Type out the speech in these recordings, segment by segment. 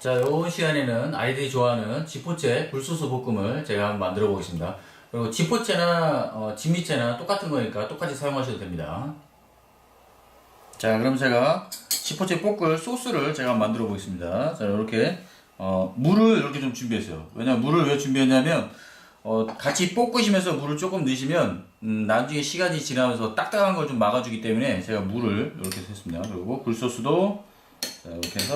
자, 이번 시간에는 아이들이 좋아하는 지포채 굴소스 볶음을 제가 한번 만들어 보겠습니다. 그리고 지포채나 어, 진미채나 똑같은 거니까 똑같이 사용하셔도 됩니다. 자, 그럼 제가 지포채 볶을 소스를 제가 만들어 보겠습니다. 자, 이렇게 어, 물을 이렇게 좀 준비했어요. 왜냐면 물을 왜 준비했냐면 어, 같이 볶으시면서 물을 조금 넣으시면 음, 나중에 시간이 지나면서 딱딱한 걸 좀 막아주기 때문에 제가 물을 이렇게 했습니다. 그리고 굴소스도 자, 이렇게 해서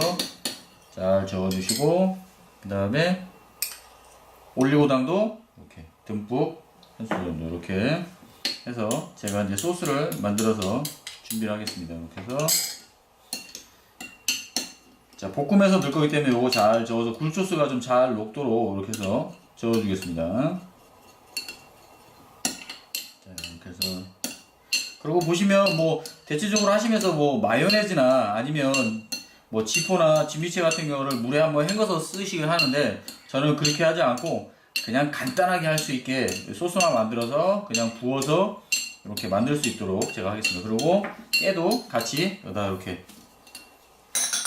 잘 저어주시고 그 다음에 올리고당도 이렇게 듬뿍 한 스푼 정도 이렇게 해서 제가 이제 소스를 만들어서 준비를 하겠습니다. 이렇게 해서 자 볶음에서 넣을 거기 때문에 이거 잘 저어서 굴소스가 좀 잘 녹도록 이렇게 해서 저어주겠습니다. 자 이렇게 해서 그리고 보시면 뭐 대체적으로 하시면서 뭐 마요네즈나 아니면 뭐 지포나 진미채 같은 경우를 물에 한번 헹궈서 쓰시긴 하는데 저는 그렇게 하지 않고 그냥 간단하게 할 수 있게 소스만 만들어서 그냥 부어서 이렇게 만들 수 있도록 제가 하겠습니다. 그리고 깨도 같이 여기다 이렇게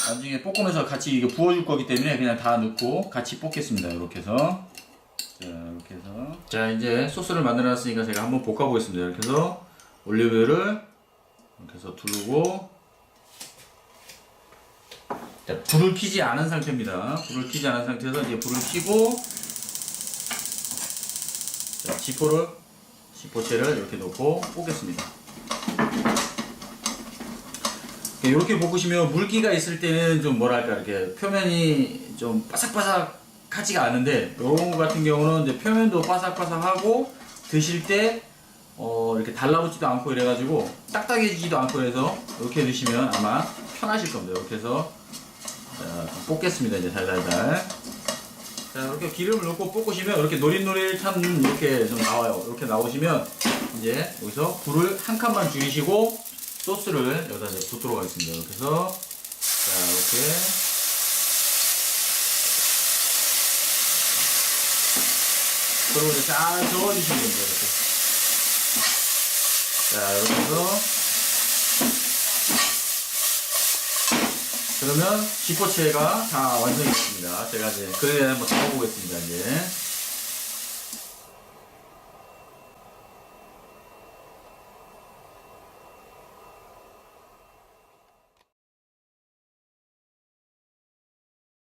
나중에 볶으면서 같이 이거 부어줄 거기 때문에 그냥 다 넣고 같이 볶겠습니다. 이렇게 해서 자 이렇게 해서 자 이제 소스를 만들어놨으니까 제가 한번 볶아 보겠습니다. 이렇게 해서 올리브유를 이렇게 해서 두르고 자, 불을 켜지 않은 상태입니다. 불을 켜지 않은 상태에서 이제 불을 켜고 자, 지포를 지포채를 이렇게 놓고 볶겠습니다. 이렇게 볶으시면 물기가 있을 때는 좀 뭐랄까 이렇게 표면이 좀 바삭바삭하지가 않은데 요런 거 같은 경우는 이제 표면도 바삭바삭하고 드실 때 어, 이렇게 달라붙지도 않고 이래가지고 딱딱해지지도 않고 해서 이렇게 드시면 아마 편하실 겁니다. 이렇게 해서 자, 볶겠습니다. 이제 달달달. 자, 이렇게 기름을 넣고 볶으시면 이렇게 노릿노릿한 이렇게 좀 나와요. 이렇게 나오시면 이제 여기서 불을 한 칸만 줄이시고 소스를 여기다 이제 붓도록 하겠습니다. 이렇게 해서 자, 이렇게 그리고 이제 잘 저어주시면 됩니다. 이렇게. 자, 이렇게 해서 그러면 지포체가 다 완성이 됐습니다. 제가 이제 그래 한번 잡아보겠습니다. 이제